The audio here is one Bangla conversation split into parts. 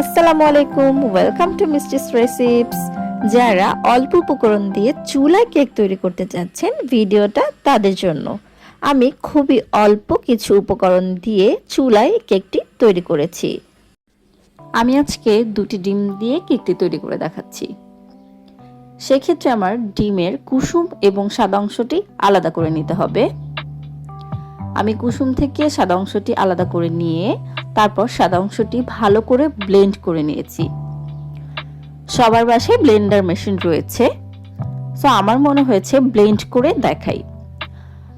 আসসালামু আলাইকুম ওয়েলকাম টু মিস্টিস রেসিপস যারা অল্প উপকরণ দিয়ে চুলায় কেক তৈরি করতে চাচ্ছেন ভিডিওটা তাদের জন্য। আমি খুবই অল্প কিছু উপকরণ দিয়ে চুলায় কেকটি তৈরি করেছি। আমি আজকে দুটি ডিম দিয়ে কেকটি তৈরি করে দেখাচ্ছি। সেক্ষেত্রে আমার ডিমের কুসুম এবং সাদা অংশটি আলাদা করে নিতে হবে। আমি কুসুম থেকে সাদা অংশটি আলাদা করে নিয়ে, তারপর সাদা অংশটি ভালো করে ব্লেন্ড করে নিয়েছি। সবার বাসায় ব্লেন্ডার মেশিন রয়েছে। সো আমার মনে হয়েছে ব্লেন্ড করে দেখাই।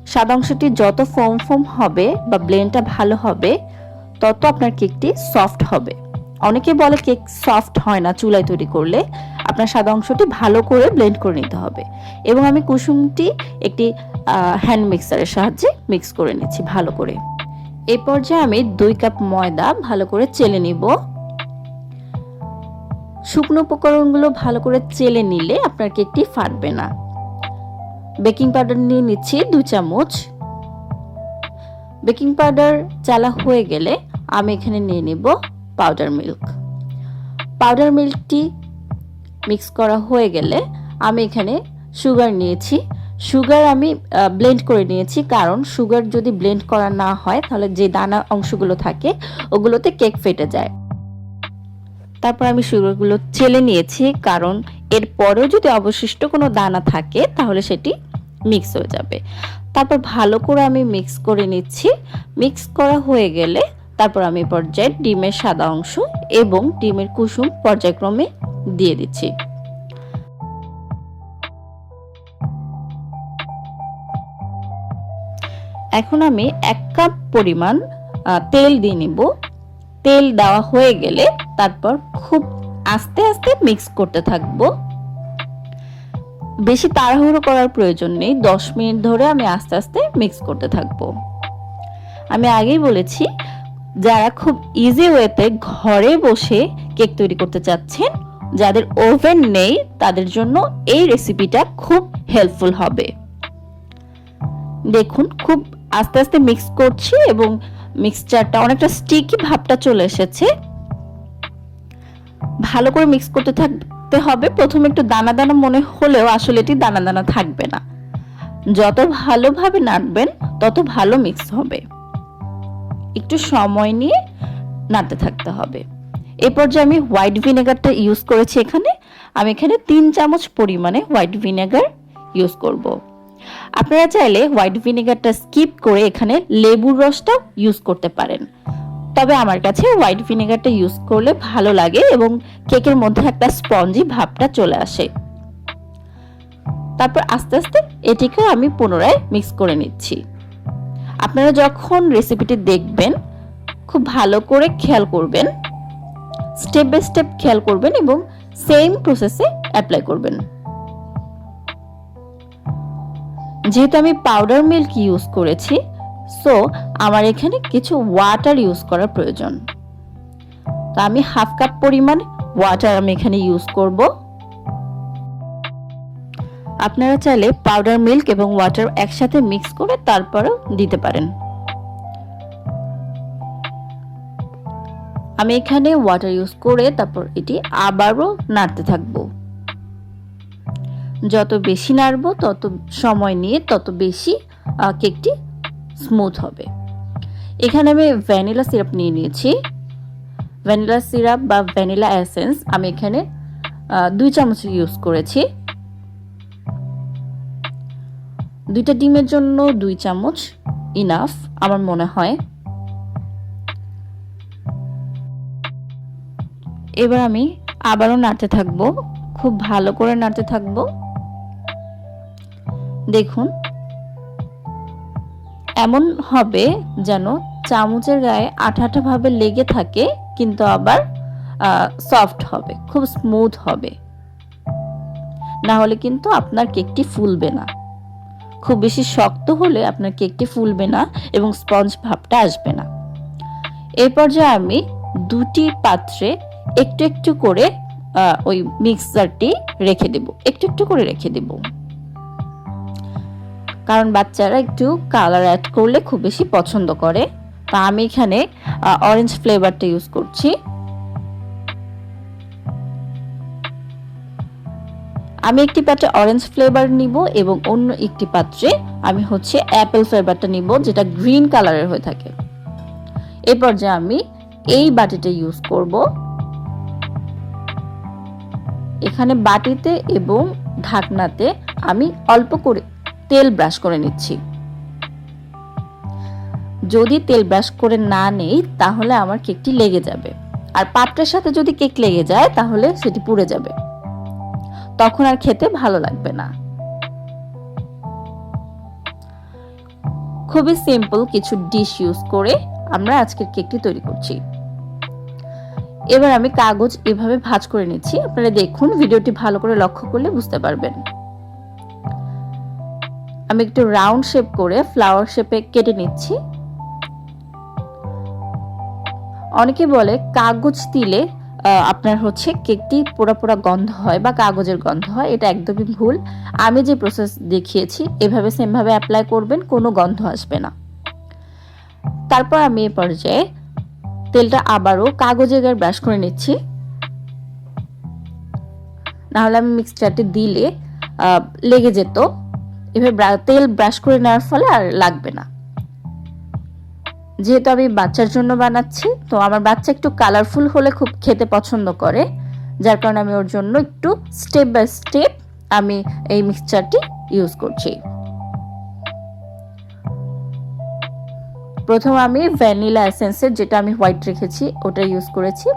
সাদা অংশটি যত ফোম ফোম হবে বা ব্লেন্ডটা ভালো হবে, তত আপনার কেকটি সফট হবে। অনেকে বলে কেক সফট হয় না, চুলায় তৈরি করলে। আপনার সাদা অংশটি ভালো করে ব্লেন্ড করে নিতে হবে। এবং আমি কুসুমটি একটি হ্যান্ড মিক্সারের সাহায্যে মিক্স করে নিচ্ছি ভালো করে। এই পর্যায়ে আমি দুই কাপ ময়দা ভালো করে চেলে নিব। শুকনো উপকরণগুলো ভালো করে চেলে নিলে আপনার কেকটি ফাটবে না। বেকিং পাউডার নিয়ে নিচ্ছি দু চামচ। বেকিং পাউডার চালা হয়ে গেলে আমি এখানে নিয়ে নেব পাউডার মিল্ক পাউডার মিল্কটি মিক্স করা হয়ে গেলে আমি এখানে সুগার নিয়েছি। সুগার আমি ব্লেন্ড করে নিয়েছি কারণ সুগার যদি ব্লেন্ড করা না হয় তাহলে যে দানা অংশগুলো থাকে ওগুলোতে কেক ফেটে যায়। তারপর আমি সুগারগুলো চেলে নিয়েছি কারণ এর পরেও যদি অবশিষ্ট কোনো দানা থাকে তাহলে সেটি মিক্স হয়ে যাবে। তারপর ভালো করে আমি মিক্স করে নিচ্ছি। মিক্স করা হয়ে গেলে তারপর আমি পর্যায়ে ডিমের সাদা অংশ এবং ডিমের কুসুম পর্যায়ক্রমে দিয়ে দিচ্ছি। এখন আমি এক কাপ পরিমাণ তেল দিয়ে নিব। তেল দেওয়া হয়ে গেলে তারপর খুব আস্তে আস্তে মিক্স করতে থাকব। বেশি তাড়াহুড়ো করার প্রয়োজন নেই। দশ মিনিট ধরে আমি আস্তে আস্তে মিক্স করতে থাকব। আমি আগেই বলেছি যারা খুব ইজি ওয়েতে ঘরে বসে কেক তৈরি করতে চাচ্ছেন, যাদের ওভেন নেই, তাদের জন্য এই রেসিপিটা খুব হেল্পফুল হবে। দেখুন, খুব আস্তে আস্তে মিক্স করছি এবং মিক্সচারটা অনেকটা স্টিকি ভাবটা চলে এসেছে। ভালো করে মিক্স করতে থাকতে হবে। প্রথমে একটু দানা দানা মনে হলেও আসলে এটি দানা দানা থাকবে না। যত ভালোভাবে নাড়বেন, তত ভালো মিক্স হবে। একটু সময় নিয়ে নাড়তে থাকতে হবে। এ পর্যায়ে আমি হোয়াইট ভিনেগারটা ইউজ করেছি এখানে। আমি এখানে তিন চামচ পরিমাণে হোয়াইট ভিনেগার ইউজ করব। আপনারা চাইলে হোয়াইট ভিনেগারটা স্কিপ করে এখানে লেবুর রসটাও ইউজ করতে পারেন। তবে আমার কাছে হোয়াইট ভিনেগারটা ইউজ করলে ভালো লাগে এবং কেকের মধ্যে একটা স্পঞ্জি ভাবটা চলে আসে। তারপর আস্তে আস্তে এটিকে আমি পুনরায় মিক্স করে নিচ্ছি। আপনারা যখন রেসিপিটি দেখবেন, খুব ভালো করে খেয়াল করবেন স্টেপ বাই স্টেপ খেয়াল করবেন এবং সেম প্রসেসে অ্যাপ্লাই করবেন। যেহেতু আমি পাউডার মিল্ক ইউজ করেছি সো আমার এখানে কিছু ওয়াটার ইউজ করার প্রয়োজন। তো আমি হাফ কাপ পরিমাণ ওয়াটার আমি এখানে ইউজ করব। আপনারা চাইলে পাউডার মিল্ক এবং ওয়াটার একসাথে মিক্স করে তারপরেও দিতে পারেন। আমি এখানে ওয়াটার ইউজ করে তারপর এটি আবারও নাড়তে থাকব। যত বেশি নাড়বো, তত সময় নিয়ে তত বেশি কেকটি স্মুথ হবে। এখানে আমি ভ্যানিলা সিরাপ নিয়ে নিয়েছি। ভ্যানিলা সিরাপ বা ভ্যানিলা এসেন্স আমি এখানে দুই চামচ ইউজ করেছি। দুইটা ডিমের জন্য দুই চামচ ইনাফ আমার মনে হয়। এবার আমি আবারও নাড়তে থাকব, খুব ভালো করে নাড়তে থাকব। দেখুন, এমন হবে যেন চামচের গায়ে আঠা আঠা ভাবে লেগে থাকে, কিন্তু আবার সফট হবে, খুব স্মুথ হবে। না হলে কিন্তু আপনার কেকটি ফুলবে না। খুব বেশি শক্ত হলে আপনার কেকটি ফুলবে না এবং স্পঞ্জ ভাবটা আসবে না। এই পর্যায়ে আমি দুটি পাত্রে একটু একটু করে ওই মিক্সারটি রেখে দেব। একটু একটু করে রেখে দেব। কারণ বাচ্চারা একটু কালার অ্যাড করলে খুব বেশি পছন্দ করে। তা আমি এখানে অরেঞ্জ ফ্লেভারটা ইউজ করছি। আমি একটি পাত্রে অরেঞ্জ ফ্লেভার নিব এবং অন্য একটি পাত্রে আমি হচ্ছে অ্যাপেল ফ্লেভারটা নিব, যেটা গ্রিন কালারের হয়ে থাকে। এরপর যে আমি এই বাটিটা ইউজ করব, এখানে বাটিতে এবং ঢাকনাতে আমি অল্প করে তেল ব্রাশ করে নিচ্ছি। যদি তেল ব্রাশ করে না নেই, তাহলে আমার কেকটি লেগে যাবে। আর পাত্রের সাথে যদি কেক লেগে যায়, তাহলে সেটি পুড়ে যাবে। তখন আর খেতে ভালো লাগবে না। খুবই সিম্পল কিছু ডিশ ইউজ করে আমরা আজকের কেকটি তৈরি করছি। এবার আমি কাগজ এভাবে ভাঁজ করে নিচ্ছি। আপনারা দেখুন, ভিডিওটি ভালো করে লক্ষ্য করলে বুঝতে পারবেন। আমি একটু রাউন্ড শেপ করে ফ্লাওয়ার শেপে কেটে নিচ্ছি। অনেকে বলে কাগজ দিলে আপনার হচ্ছে কেকটি পোড়া পোড়া গন্ধ হয় বা কাগজের গন্ধ হয়, এটা একদমই ভুল। আমি যে প্রসেস দেখিয়েছি, এভাবে সেমভাবে অ্যাপ্লাই করবেন, কোনো গন্ধ আসবে না। তারপর আমি এ পর্যায়ে তেলটা আবারও কাগজের গায়ে ব্রাশ করে নিচ্ছি। নাহলে আমি মিক্সচারটি দিলে লেগে যেত। এভাবে তেল ব্রাশ করে নেওয়ার ফলে আর লাগবে না। যেহেতু আমি বাচ্চার জন্য বানাচ্ছি, তো আমার বাচ্চা একটু কালারফুল হলে খুব খেতে পছন্দ করে। যার কারণে আমি ওর জন্য একটু স্টেপ বাই স্টেপ আমি এই মিক্সচারটি ইউজ করছি। প্রথম আমি ভ্যানিলা এসেন্সের যেটা আমি হোয়াইট রেখেছি, ওটা ইউজ করেছি।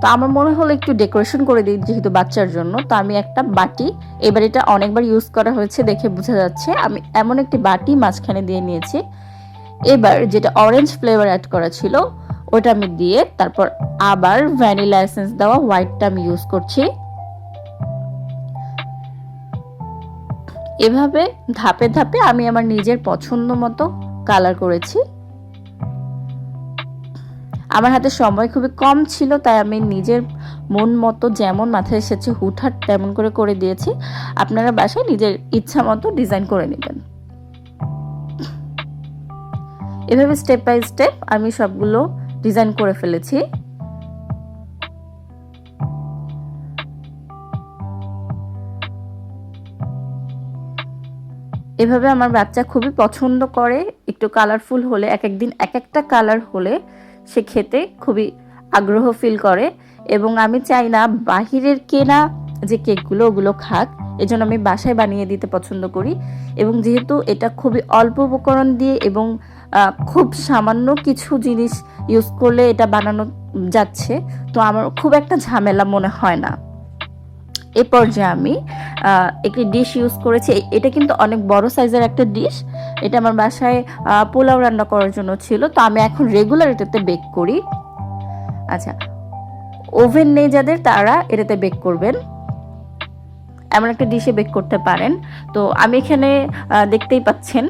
তো আমার মনে হলো একটু ডেকোরেশন করে দিই যেহেতু বাচ্চার জন্য। তো আমি একটা বাটি, এবার এটা অনেকবার ইউজ করা হয়েছে দেখে বোঝা যাচ্ছে। আমি এমন একটি বাটি মাঝখানে দিয়ে নিয়েছি এবার যেটা অরেঞ্জ ফ্লেভার অ্যাড করা ছিল, ওটা আমি দিয়ে তারপর আবার ভ্যানিলা এসেন্স দেওয়া হোয়াইটটা আমি ইউজ করছি। এভাবে ধাপে ধাপে আমি আমার নিজের পছন্দ মতো কালার করেছি। আমার হাতে সময় খুবই কম ছিল, তাই আমি নিজের মন মতো যেমন মাথায় এসেছে হুটহাট তেমন করে করে দিয়েছি। আপনারা বাসায় নিজের ইচ্ছা মতো ডিজাইন করে নেবেন। এভাবে স্টেপ বাই স্টেপ আমি সবগুলো ডিজাইন করে ফেলেছি। এভাবে আমার বাচ্চা খুবই পছন্দ করে, একটু কালারফুল হলে, এক একদিন এক একটা কালার হলে সে খেতে খুবই আগ্রহ ফিল করে এবং আমি চাই না বাহিরের কেনা যে কেকগুলো ওগুলো খাক, এজন্য আমি বাসায় বানিয়ে দিতে পছন্দ করি এবং যেহেতু এটা খুবই অল্প উপকরণ দিয়ে এবং খুব সামান্য কিছু জিনিস ইউজ করলে এটা বানানো যাচ্ছে। তো আমার খুব একটা ঝামেলা মনে হয় না। এ পর্যায়ে আমি একটি ডিশ ইউজ করেছি। এটা কিন্তু অনেক বড় সাইজের একটা ডিশ এটা আমার বাসায় পোলাও রান্না করার জন্য ছিল। তো আমি এখন রেগুলার এটাতে বেক করি। আচ্ছা ওভেন নেই যাদের, তারা এটাতে বেক করবেন। এমন একটা ডিশে বেক করতে পারেন। তো আমি এখানে দেখতেই পাচ্ছেন।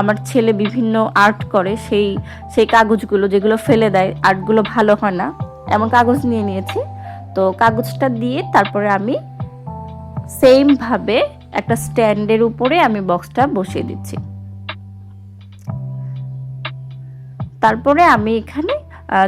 আমার ছেলে বিভিন্ন আর্ট করে, সেই সেই কাগজগুলো যেগুলো ফেলে দেয় আর্টগুলো ভালো হয় না। এমন কাগজ নিয়ে নিয়েছি। তো কাগজটা দিয়ে তারপরে আমি সেমভাবে একটা স্ট্যান্ডের উপরে আমি বক্সটা বসিয়ে দিচ্ছি। তারপরে আমি এখানে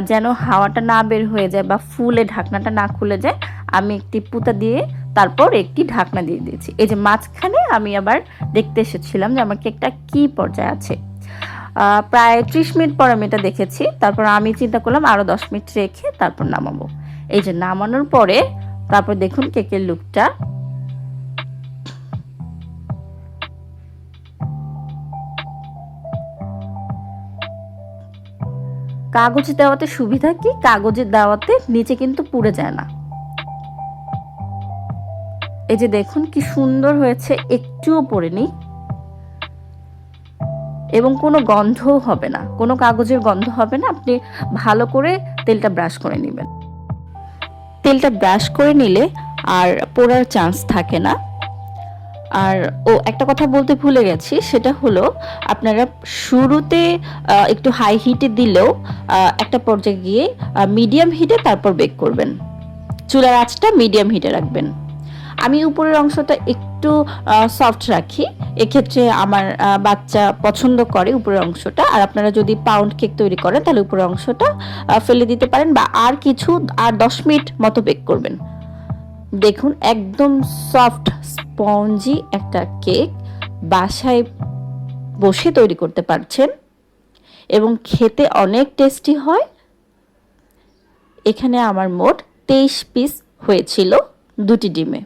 যেন হাওয়াটা না বের হয়ে যায় বা ফুলে ঢাকনাটা না খুলে যায়, আমি একটি পুতা দিয়ে তারপর একটি ঢাকনা দিয়ে দিয়েছি। এই যে মাঝখানে আমি আবার দেখতে এসেছিলাম যে আমার কেকটা কি পর্যায়ে আছে। প্রায় ত্রিশ মিনিট পর আমি এটা দেখেছি, তারপর আমি চিন্তা করলাম আরও দশ মিনিট রেখে তারপর নামাবো। এই যে নামানোর পরে তারপর দেখুন কেকের লুকটা। কাগজ দেওয়াতে সুবিধা কি? কাগজের দেওয়াতে নিচে কিন্তু পুড়ে যায় না। এই যে দেখুন কি সুন্দর হয়েছে, একটুও পড়েনি। এবং কোনো গন্ধও হবে না, কোনো কাগজের গন্ধ হবে না, আপনি ভালো করে তেলটা ব্রাশ করে নেবেন। তেলটা ব্রাশ করে নিলে আর পোড়ার চান্স থাকে না। আর ও একটা কথা বলতে ভুলে গেছি, সেটা হলো আপনারা শুরুতে একটু হাই হিটে দিলেও একটা পর্যায়ে গিয়ে মিডিয়াম হিটে তারপর বেক করবেন। চুলার আঁচটা মিডিয়াম হিটে রাখবেন। আমি উপরের অংশটা একটু সফট রাখি। এক্ষেত্রে আমার বাচ্চা পছন্দ করে উপরের অংশটা। আর আপনারা যদি পাউন্ড কেক তৈরি করেন, তাহলে উপরের অংশটা ফেলে দিতে পারেন বা আর কিছু, আর দশ মিনিট মতো বেক করবেন। দেখুন, একদম সফট স্পঞ্জি একটা কেক বাসায় বসে তৈরি করতে পারছেন। এবং খেতে অনেক টেস্টি হয়। এখানে আমার মোট তেইশ পিস হয়েছিল দুটি ডিমে।